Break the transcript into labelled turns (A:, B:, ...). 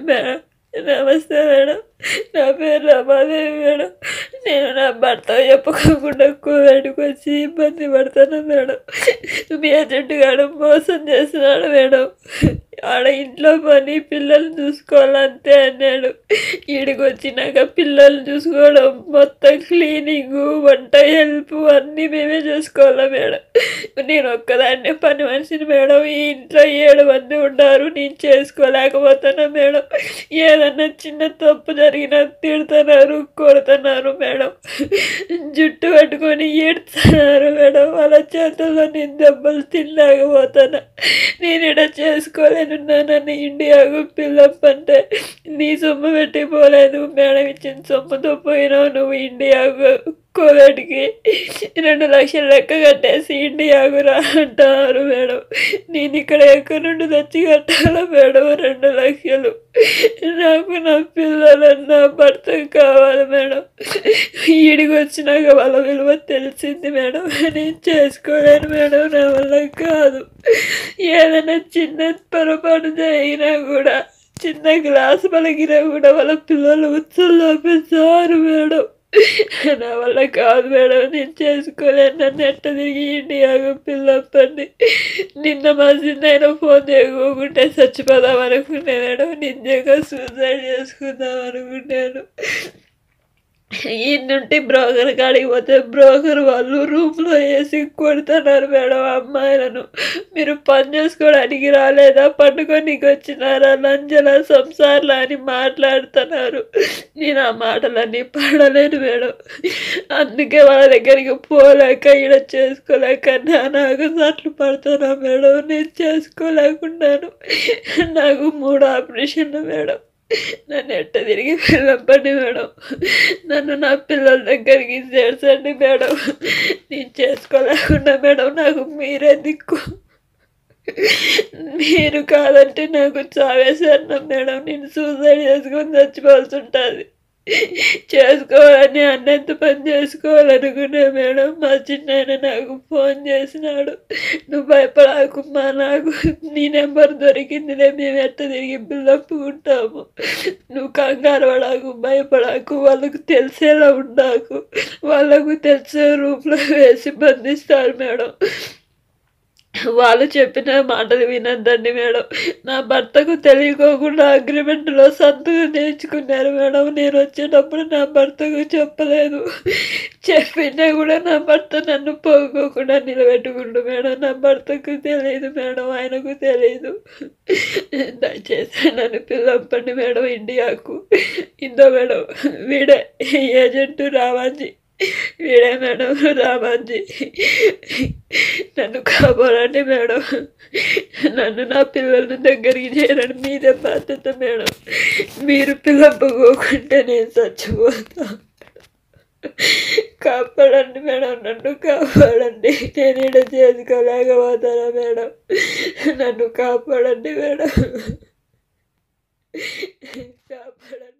A: Madam నమస్తే madam. నా పేరు రమాదేవి మేడం. నేను నా భర్త చెప్పుకోకుండా కోవిడ్కి వచ్చి ఇబ్బంది పడతాను మేడం. మీ అజెంట్ గారు మోసం చేస్తున్నాడు మేడం. ఆడ ఇంట్లో పని పిల్లల్ని చూసుకోవాలంతే అన్నాడు. ఈడికి వచ్చినాక పిల్లల్ని చూసుకోవడం మొత్తం క్లీనింగ్ వంట హెల్ప్ అన్నీ మేమే చేసుకోవాలా మేడం. నేను ఒక్కదాన్నే పని మనిషిని మేడం. ఈ ఇంట్లో ఏడు మంది ఉన్నారు నేను చేసుకోలేకపోతున్నా మేడం. ఏదన్నా చిన్న తప్పు జరిగినా తిడుతున్నారు కొడుతున్నారు మేడం. జుట్టు పట్టుకొని ఏడుతున్నారు మేడం. వాళ్ళ చేతుల్లో నేను దెబ్బలు తినలేకపోతున్నా. నేను ఇక్కడ చేసుకోలేనున్నా నన్ను ఇండియాకు పిల్లప్ అంటే నీ సొమ్ము పెట్టి పోలేదు మేడం ఇచ్చిన సొమ్ముతో పోయినావు నువ్వు ఇండియాకు కోవిడ్కి రెండు లక్షలు లెక్క కట్టేసి ఇండియాకు రా అంటారు మేడం. నేను ఇక్కడ ఎక్కడి నుండి తెచ్చి కట్టాలా మేడం రెండు లక్షలు. నాకు నా పిల్లలన్నా భర్త కావాలి మేడం. ఈడికి వచ్చినాక వాళ్ళ విలువ తెలిసింది మేడం. నేను చేసుకోలేను మేడం నా వల్ల కాదు. ఏదైనా చిన్న పొరపాటు జరిగినా కూడా చిన్న గ్లాస్ పలిగినా కూడా వాళ్ళ పిల్లలు ఉత్సల్లో పెంచారు మేడం. నా వల్ల కాదు మేడం. నేను చేసుకోలేను. నన్ను ఎట్ట తిరిగి ఇండియాకు పిల్లప్పండి నిన్న మా చిన్న ఫోన్ చేయకోకుంటే చచ్చిపోదాం అనుకునే మేడం. నిజంగా సూసైడ్ చేసుకుందాం అనుకున్నాను. ఈ నుండి బ్రోకర్ కాడికి పోతే బ్రోకర్ వాళ్ళు రూమ్లో వేసి కొడుతున్నారు మేడం అమ్మాయిలను. మీరు పని చేసుకోవడానికి రాలేదా? పండుకోనికి వచ్చినారా? లంజల సంసార్లా అని మాట్లాడుతున్నారు. నేను ఆ మాటలన్నీ పడలేను మేడం. అందుకే వాళ్ళ దగ్గరికి పోలేక ఈడ చేసుకోలేక నాకు సట్లు పడుతున్నా మేడం. నేను చేసుకోలేకున్నాను నాకు మూడు ఆపరేషన్లు మేడం. నన్ను ఎట్ట తిరిగి పిలవండి మేడం? నన్ను నా పిల్లల దగ్గరికి చేర్చండి మేడం. నేను చేసుకోలేకుండా మేడం నాకు మీరే దిక్కు. మీరు కాదంటే నాకు చావేశారు మేడం. నేను సూసైడ్ చేసుకొని చచ్చిపోవాల్సి ఉంటుంది. చేసుకోవాలని అన్నంత పని చేసుకోవాలనుకునే మేడం. మా చిన్న నాకు ఫోన్ చేసినాడు. నువ్వు భయపడాకుమ్మా నాకు నీ నెంబర్ దొరికిందిలే. మేము ఎట్ట తిరిగి పిల్లప్పుకుంటాము నువ్వు కంగారు పడాకు భయపడాకు. వాళ్ళకు తెలిసేలా ఉండాకు. వాళ్ళకు తెలిసే రూమ్లో వేసి బంధిస్తారు మేడం. వాళ్ళు చెప్పిన మాటలు వినద్దండి మేడం. నా భర్తకు తెలియకోకుండా అగ్రిమెంట్లో సంతకం చేయించుకున్నారు మేడం. నేను వచ్చేటప్పుడు నా భర్తకు చెప్పలేదు. చెప్పినా కూడా నా భర్త నన్ను పోగొకుండా నిలబెట్టుకుండు మేడం. నా భర్తకు తెలియదు మేడం. ఆయనకు తెలియదు. దయచేసి నన్ను పిల్లప్పండి మేడం ఇండియాకు. ఇందో మేడం వీడే ఏజెంట్ రావాజీ. వీడే మేడం? రామాజీ. నన్ను కాపాడండి మేడం. నన్ను నా పిల్లలను దగ్గరికి చేరండి మీదే బాధ్యత మేడం. మీరు పిల్లపోకుంటే నేను చచ్చిపోతా. కాపాడండి మేడం. నన్ను కాపాడండి. నేను ఇక్కడ చేసుకోలేకపోతానా మేడం? నన్ను కాపాడండి మేడం. కాపాడండి.